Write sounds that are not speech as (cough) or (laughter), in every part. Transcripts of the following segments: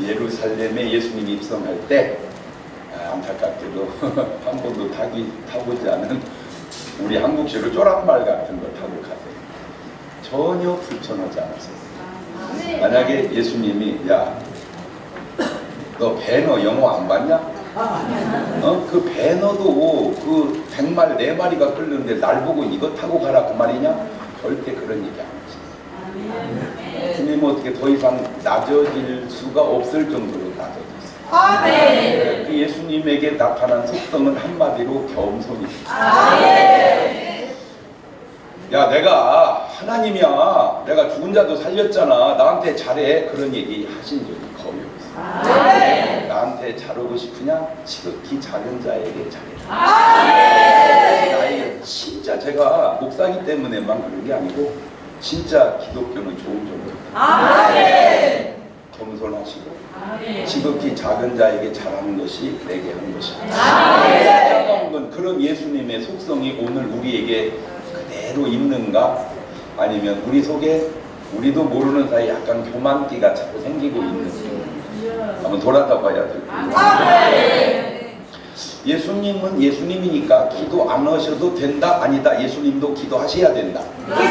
예루살렘에 예수님이 입성할 때 아, 안타깝게도 (laughs) 한 번도 타기, 타보지 않은 우리 한국식으로 쪼란말 같은 거 타고 가세요. 전혀 불편하지 않았어요. 만약에 예수님이 야, 너 배너 영어 안 봤냐? 어? 그 배너도 그 백말 네 마리가 끓는데 날 보고 이거 타고 가라 그 말이냐? 절대 그런 얘기 안 하셨어요. 주님은 어떻게 더 이상 낮아질 수가 없을 정도로 낮아졌어요. 아멘. 그 예수님에게 나타난 속성은 한마디로 겸손이죠. 야 내가 하나님이야 내가 죽은 자도 살렸잖아 나한테 잘해 그런 얘기 하신 적이 거의 없어요 나한테 잘하고 싶으냐 지극히 작은 자에게 잘해 나에게 진짜 제가 목사기 때문에만 그런 게 아니고 진짜 기독교는 좋은 점이 에요 겸손하시고 지극히 작은 자에게 잘하는 것이 내게 한 것입니다. 안타까운 건 그런 예수님의 속성이 오늘 우리에게 그대로 있는가? 아니면 우리 속에 우리도 모르는 사이 약간 교만기가 자꾸 생기고 있는지 한번 돌아다 봐야 될 거예요. 예수님은 예수님이니까 기도 안 하셔도 된다 아니다. 예수님도 기도하셔야 된다. 아니면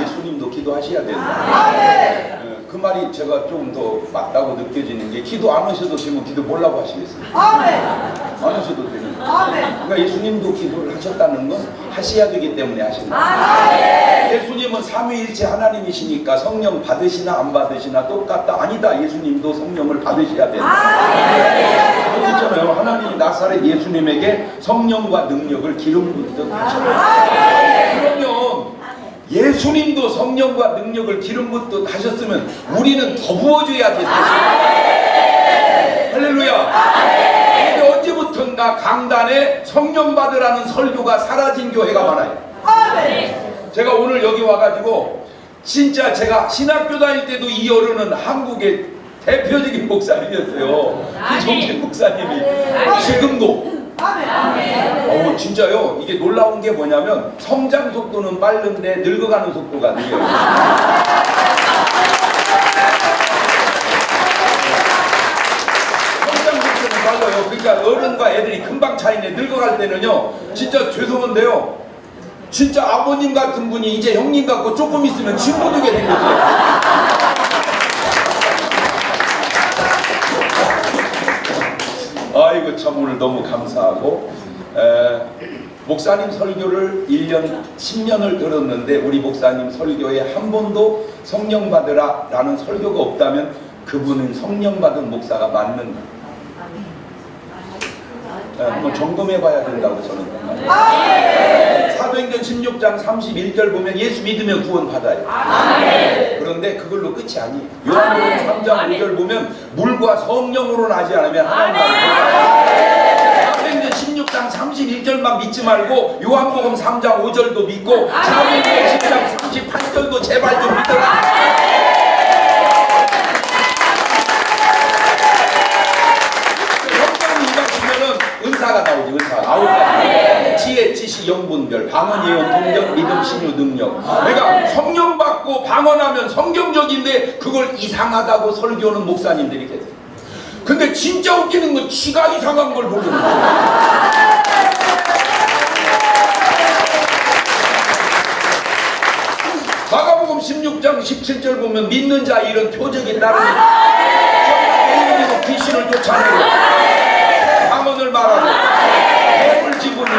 예수님도 기도하셔야 된다 예, 그 말이 제가 좀더 맞다고 느껴지는 게 기도 안 하셔도 되면 기도 뭐라고 하시겠어요? 안 하셔도 되는 거예요. 그러니까 예수님도 기도를 하셨다는 건 하셔야 되기 때문에 하신다. 예수님은 삼위일체 하나님이시니까 성령 받으시나 안 받으시나 똑같다. 아니다. 예수님도 성령을 받으셔야 된다. 여기 있잖아요. 하나님이 나사렛 예수님에게 성령과 능력을 기름 하셨다. 예수님도 성령과 능력을 기름 붓듯 하셨으면 우리는 더 부어줘야지. 사실. 할렐루야. 근데 언제부턴가 강단에 성령 받으라는 설교가 사라진 교회가 많아요. 제가 오늘 여기 와가지고 진짜 제가 신학교 다닐 때도 이 어른은 한국의 대표적인 목사님이었어요. 이종재 목사님이. 지금도 어우 진짜요? 이게 놀라운 게 뭐냐면 성장 속도는 빠른데 늙어가는 속도가 느려요. (laughs) 성장 속도는 빨라요. 그러니까 어른과 애들이 금방 차이네. 늙어갈 때는요. 진짜 죄송한데요. 진짜 아버님 같은 분이 이제 형님 같고 조금 있으면 친구 되게 생겼어요. 아이고 참 오늘 너무 감사하고 에, 목사님 설교를 1년 10년을 들었는데 우리 목사님 설교에 한 번도 성령 받으라 라는 설교가 없다면 그분은 성령 받은 목사가 맞는가 에, 한번 점검해 봐야 된다고 저는 생각해요 사도행전 16장 31절 보면 예수 믿으면 구원 받아요. 그런데 그걸로 끝이 아니에요. 요한복음 3장 5절 보면 물과 성령으로 나지 않으면 하나님 사도행전 16장 31절만 믿지 말고 요한복음 3장 5절도 믿고 사도행전 10장 38절도 제발 좀 믿어라. 은사가 나오지 은사가 가지 지혜 지시 영분별. 방언 예언 통역 믿음 신유 능력. 내가 성령 받고 방언하면 성경적인데 그걸 이상하다고 설교하는 목사님들이 계세요 근데 진짜 웃기는 건 지가 이상한 걸 거야 마가복음 16장 17절 보면 믿는 자 이런 표적이 따르니 예수님은 귀신을 쫓아내고 방언을 말하고 배를 집으며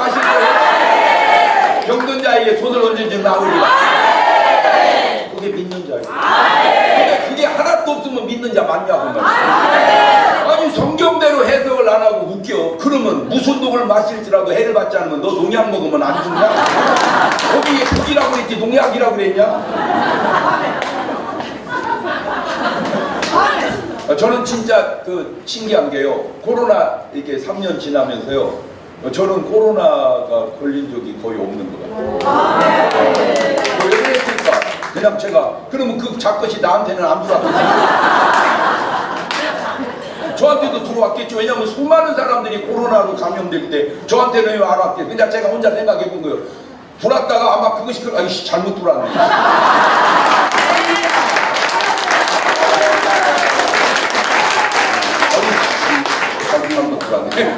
마실 거예요 병든 자에게 손을 얹은 즉 나으리라 그게 믿는 자예요 근데 그게 하나도 없으면 믿는 자 맞냐고 말이야 아니 성경대로 해석을 안 하고 웃겨 그러면 무슨 독을 마실지라도 해를 받지 않으면 너 농약 먹으면 안 죽냐 거기에 독이라고 그랬지 농약이라고 그랬냐 어, 저는 진짜 그 신기한 게요. 코로나 이렇게 3년 지나면서요. 어, 저는 코로나가 걸린 적이 거의 없는 것 같아요. 어, 왜 그냥 제가 그러면 그 작것이 나한테는 안 들어왔겠지 저한테도 들어왔겠죠. 왜냐면 수많은 사람들이 코로나로 감염될 때 저한테는 왜 안 왔겠 그냥 제가 혼자 생각해 본 거예요. 불었다가 아마 그것이 그 아이씨 잘못 들어왔네. 아니 잘못 들어왔네.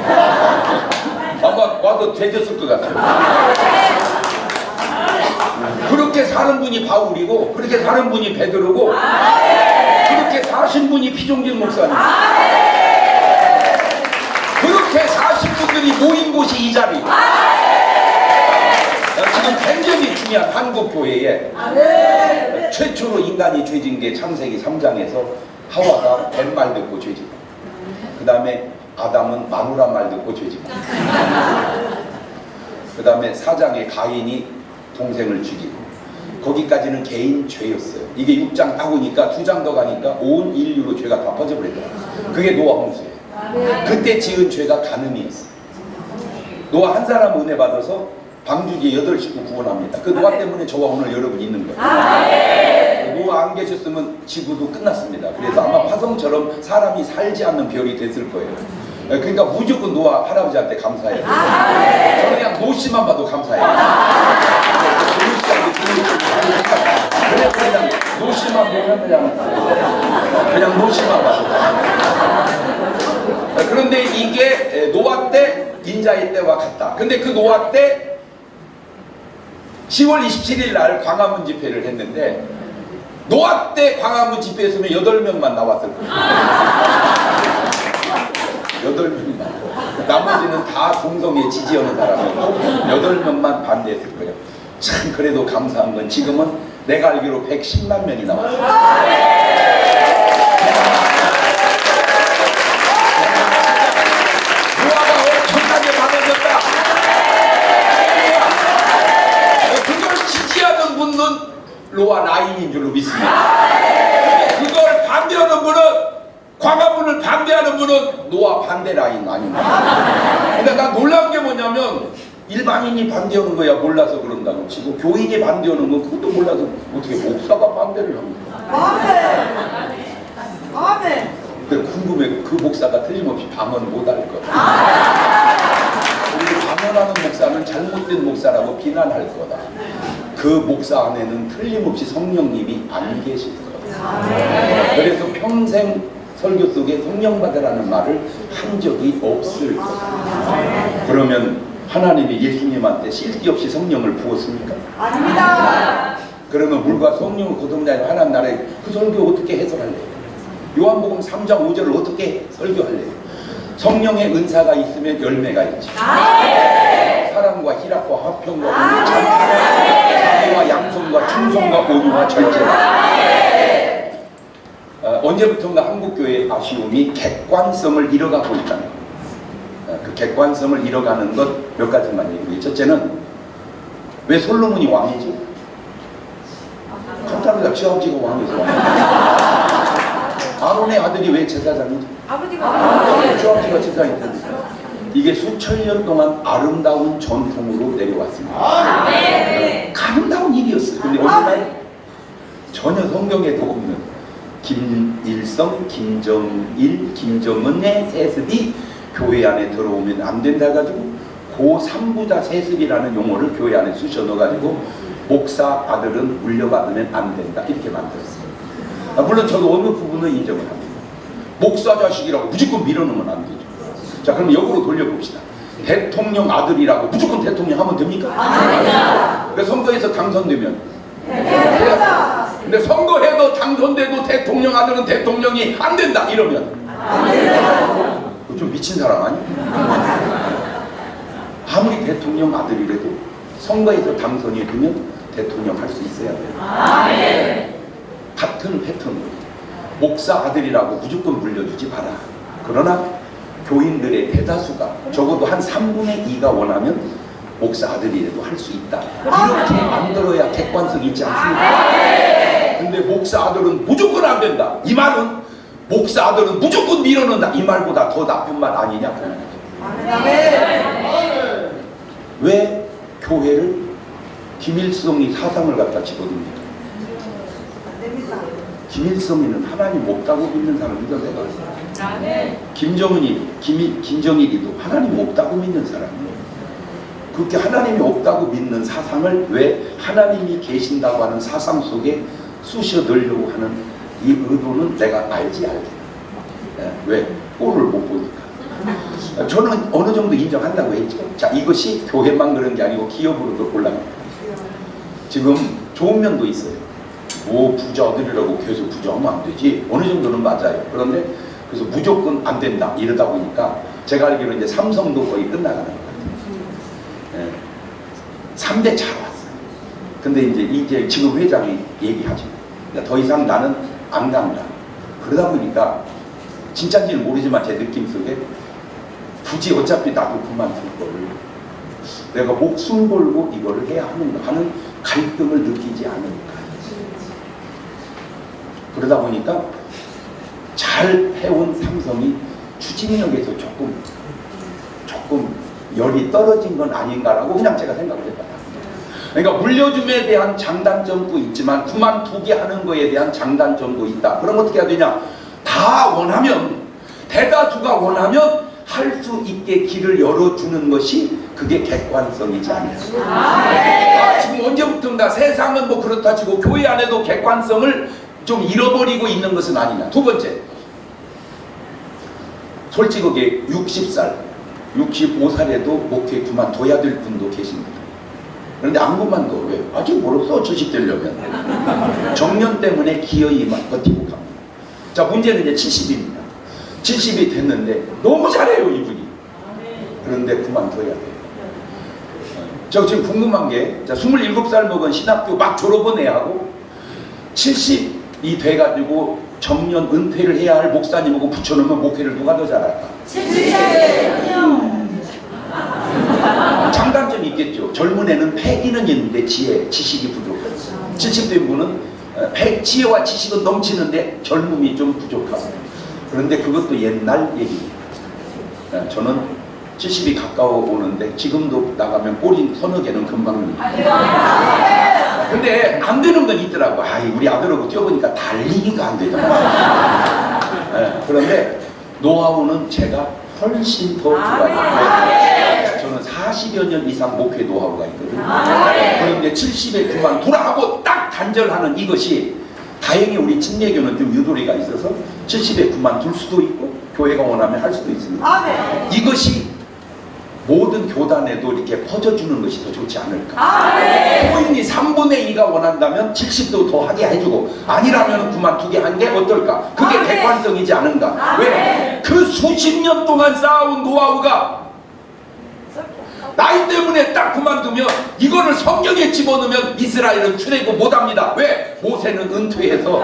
아마 와도 되졌을 것 같아요 그렇게 사는 분이 바울이고 그렇게 사는 분이 베드로고 그렇게 사신 분이 피종길 목사님. 그렇게 사신 분들이 모인 곳이 이 자리. 지금 굉장히 중요한 한국 교회에 최초로 인간이 죄진 게 창세기 3장에서 하와가 뱃말 듣고 죄진 그 다음에 아담은 마누라 말 듣고 죄진 그 다음에 4장에 가인이 동생을 죽이고 거기까지는 개인 죄였어요 이게 6장 딱 오니까 두장더 가니까 온 인류로 죄가 다 퍼져버리더라고요 그게 노아 홍수예요 그때 지은 죄가 간음이었어요 노아 한 사람 은혜 받아서 방주기 여덟 식구 구원합니다. 그 노아 때문에 저와 오늘 여러분 있는 거예요. 노아 안 계셨으면 지구도 끝났습니다. 그래서 아마 화성처럼 사람이 살지 않는 별이 됐을 거예요. 그러니까 무조건 노아 할아버지한테 감사해요. 저는 그냥 노씨만 봐도 감사해요. 그냥 그냥 노씨만 보면 그냥 그냥 노씨만 봐도 그런데 이게 노아 때 인자의 때와 같다. 근데 그 노아 때 10월 27일 날 광화문 집회를 했는데 노아 때 광화문 집회에서는 8명만 나왔을 거예요. 8명만. 나머지는 다 동성애 지지하는 사람이고 8명만 반대했을 거예요. 참 그래도 감사한 건 지금은 내가 알기로 110만 명이 나왔어요. 노아가 엄청나게 많아졌다. 그걸 지지하는 분은 로아 라인인 줄로 믿습니다. 그걸 반대하는 분은 광화문을 반대하는 분은 노아 반대 라인 아닙니다. 근데 난 놀라운 게 뭐냐면 일반인이 반대하는 거야 몰라서 그런다고 치고 교인이 반대하는 건 그것도 몰라서 어떻게 목사가 반대를 합니까? 아멘. 아멘. 근데 궁금해 그 목사가 틀림없이 방언 못할 거다. 우리 방언하는 목사는 잘못된 목사라고 비난할 거다. 그 목사 안에는 틀림없이 성령님이 안 계실 거다. 그래서 평생 설교 속에 성령 받으라는 말을 한 적이 없을 거다. 그러면 하나님이 예수님한테 실기 없이 성령을 부었습니까? 아닙니다. 그러면 물과 성령을 거듭나는 하나님 나라에 그 설교 어떻게 해설할래요? 요한복음 3장 5절을 어떻게 설교할래요? 성령의 은사가 있으면 열매가 있지. 사랑과 희락과 화평과 온유, 자비와 양성과 충성과 온유와 절제와 어, 언제부턴가 한국 교회의 아쉬움이 객관성을 잃어가고 있다는 거예요. 그 객관성을 잃어가는 것 몇 가지만 얘기해요. 첫째는 왜 솔로몬이 왕이지? 간단하다. 지 아버지가 왕이서 왕. 아론의 아들이 왜 제사장이지? 아버지가 지 아버지가 제사장이 됐는데 이게 수천 년 동안 아름다운 전통으로 내려왔습니다. 아름다운 일이었어요. 근데 어느 날 전혀 성경에도 없는 김일성, 김정일, 김정은의 세습이 교회 안에 들어오면 안 된다 가지고 고 3부자 세습이라는 용어를 교회 안에 쑤셔 넣어가지고 목사 아들은 물려받으면 안 된다 이렇게 만들었어요. 아, 물론 저도 어느 부분은 인정을 합니다. 목사 자식이라고 무조건 밀어넣으면 안 되죠. 자 그럼 역으로 돌려봅시다. 대통령 아들이라고 무조건 대통령 하면 됩니까? 그 선거에서 당선되면 됩니다. 근데 선거해도 당선돼도 대통령 아들은 대통령이 안 된다 이러면 그거 좀 미친 사람 아니야? 아무리 대통령 아들이라도 선거에서 당선이 되면 대통령 할 수 있어야 돼요. 같은 패턴으로 목사 아들이라고 무조건 물려주지 마라. 그러나 교인들의 대다수가 적어도 한 3분의 2가 원하면 목사 아들이라도 할 수 있다. 이렇게 만들어야 객관성이 있지 않습니까? 근데 목사 아들은 무조건 안 된다. 이 말은 목사 아들은 무조건 밀어넣는다. 이 말보다 더 나쁜 말 아니냐? 왜 교회를 김일성이 사상을 갖다 집어듭니까? 김일성이는 하나님 없다고 믿는 사람이다 내가. 김정은이, 김, 김정일이도 하나님 없다고 믿는 사람이에요. 그렇게 하나님이 없다고 믿는 사상을 왜 하나님이 계신다고 하는 사상 속에 쑤셔 넣으려고 하는 이 의도는 내가 알지 알게. 예, 왜? 꼴을 못 보니까. 저는 어느 정도 인정한다고 했죠. 자, 이것이 교회만 그런 게 아니고 기업으로도 올라갑니다. 지금 좋은 면도 있어요. 뭐 부자 얻으려고 계속 부자하면 안 되지. 어느 정도는 맞아요. 그런데 그래서 무조건 안 된다 이러다 보니까 제가 알기로 이제 삼성도 거의 끝나가는 것 같아요. 예. 3대 잘 왔어요. 근데 이제 이제 지금 회장이 얘기하죠. 그러니까 더 이상 나는 안 간다. 그러다 보니까 진짜인지는 모르지만 제 느낌 속에 굳이 어차피 나도 그만둘 거를 내가 목숨 걸고 이거를 해야 하는가 하는 갈등을 느끼지 않을까. 그러다 보니까 잘 해온 삼성이 추진력에서 조금 조금 열이 떨어진 건 아닌가라고 그냥 제가 생각을 해봐요. 그러니까 물려줌에 대한 장단점도 있지만 그만 두게 하는 거에 대한 장단점도 있다. 그럼 어떻게 해야 되냐? 다 원하면 대다수가 원하면 할 수 있게 길을 열어주는 것이 그게 객관성이지 않냐. 아, 지금 언제부턴가 세상은 뭐 그렇다 치고 교회 안에도 객관성을 좀 잃어버리고 있는 것은 아니냐. 두 번째, 솔직하게 60살, 65살에도 목회 그만둬야 될 분도 계십니다. 그런데 안 그만둬. 왜? 아직 멀었어, 70 되려면. 정년 때문에 기어이 만 버티고 갑니다. 자, 문제는 이제 70입니다. 70이 됐는데 너무 잘해요, 이분이. 그런데 그만둬야 돼요. 저 지금 궁금한 게, 자, 27살 먹은 신학교 막 졸업은 해 하고, 70이 돼가지고 정년 은퇴를 해야 할 목사님하고 붙여놓으면 목회를 누가 더 잘할까? 장단점이 있겠죠. 젊은 애는 패기는 있는데 지혜, 지식이 부족해요. 70대 분은 어, 패, 지혜와 지식은 넘치는데 젊음이 좀 부족하고 그런데 그것도 옛날 얘기입니다. 어, 저는 70이 가까워 오는데 지금도 나가면 꼬린 서너 개는 금방. 근데 안 되는 건 있더라고. 아, 우리 아들하고 뛰어보니까 달리기가 안 되잖아. 예, 그런데 노하우는 제가 훨씬 더 좋아요. 왜? 저는 40여 년 이상 목회 노하우가 있거든요. 그런데 70에 그만 돌아가고 딱 단절하는 이것이 다행히 우리 침례교는 좀 유도리가 있어서 70에 그만 둘 수도 있고 교회가 원하면 할 수도 있습니다. 아멘. 이것이 모든 교단에도 이렇게 퍼져주는 것이 더 좋지 않을까. 아멘. 코인이 3분의 2가 원한다면 70도 더 하게 해주고 아니라면 그만 두게 한 게 어떨까? 그게 아멘. 객관성이지 않은가? 왜? 그 수십 년 동안 쌓아온 노하우가 나이 때문에 딱 그만두면 이거를 성경에 집어넣으면 이스라엘은 출애굽 못합니다. 왜? 모세는 은퇴해서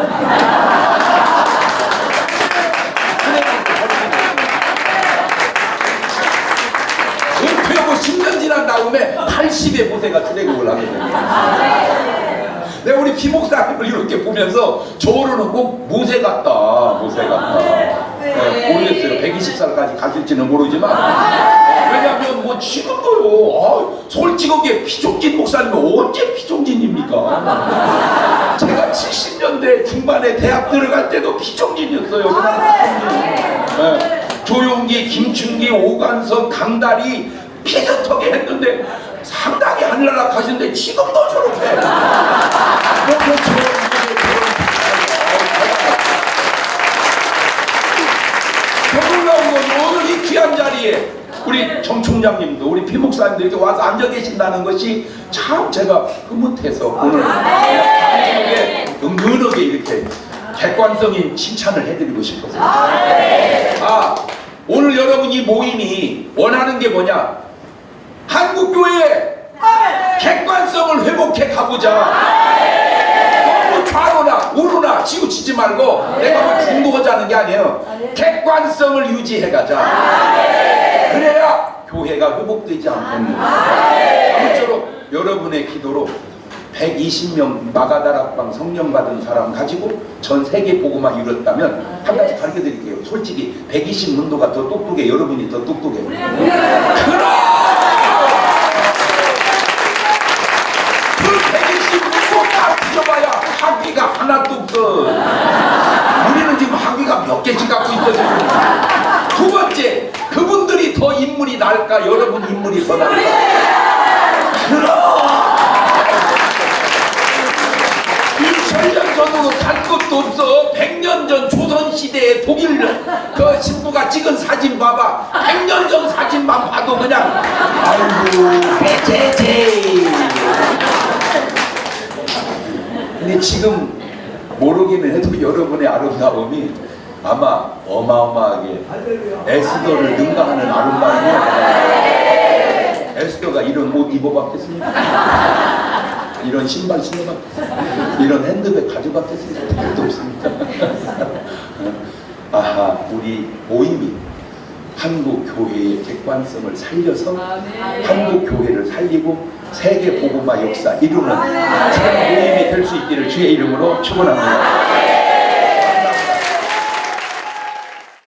은퇴하고 10년 지난 다음에 80에 모세가 출애굽을 하거든요. 내가 우리 피목사님을 이렇게 보면서 저로는 꼭 모세 같다, 모세 같다. 네, 모르겠어요. 120살까지 가실지는 모르지만 왜냐하면 뭐 지금도요. 아, 솔직하게 피종진 목사님은 언제 피종진입니까? 제가 70년대 중반에 대학 들어갈 때도 피종진이었어요. 그냥 피종진. 네. 조용기, 김춘기, 오관석, 강다리 비슷하게 했는데 상당히 하늘나라 가시는데 지금도 저렇게. 더 놀라운 건 오늘 이 귀한 자리에 우리 정 총장님도 우리 피목사님도 이렇게 와서 앉아 계신다는 것이 참 제가 흐뭇해서 오늘 방송에 은근하게 이렇게 객관성인 칭찬을 해드리고 싶어서. 아 오늘 여러분 이 모임이 원하는 게 뭐냐? 한국교회 객관성을 회복해 가보자. 너무 좌로나 우로나 치우치지 말고 내가 뭐 중도하자는 게 아니에요. 객관성을 유지해 가자 그래야 교회가 회복되지 않겠는가 아무쪼록 여러분의 기도로 120명 마가다락방 성령 받은 사람 가지고 전 세계 보고만 이뤘다면 한 가지 가르쳐 드릴게요. 솔직히 120 문도가 더 똑똑해 여러분이 더 똑똑해요 그럼 그 120문 다 뒤져봐야 학위가 하나도 없어. 우리는 지금 학위가 몇 개씩 갖고 있거든요? 두 번째 날까 여러분 인물이 더 날까 그럼 2000년 전으로 갈 것도 없어. 100년 100년 전 조선 시대의 독일 그 신부가 찍은 사진 봐봐. 100년 전 사진만 봐도 그냥 아이고. 배제제. 근데 지금 모르기는 해도 여러분의 아름다움이 아마 어마어마하게 에스더를 능가하는 아름다움이에요. 에스더가 이런 옷 입어봤겠습니까? 이런 신발 신어봤겠습니까? 이런 핸드백 가져봤겠습니까? 별도 없습니다. (laughs) 아하, 우리 모임이 한국 교회의 객관성을 살려서 한국 교회를 살리고 세계 복음화 역사 이루는 참 모임이 될 수 있기를 주의 이름으로 축원합니다.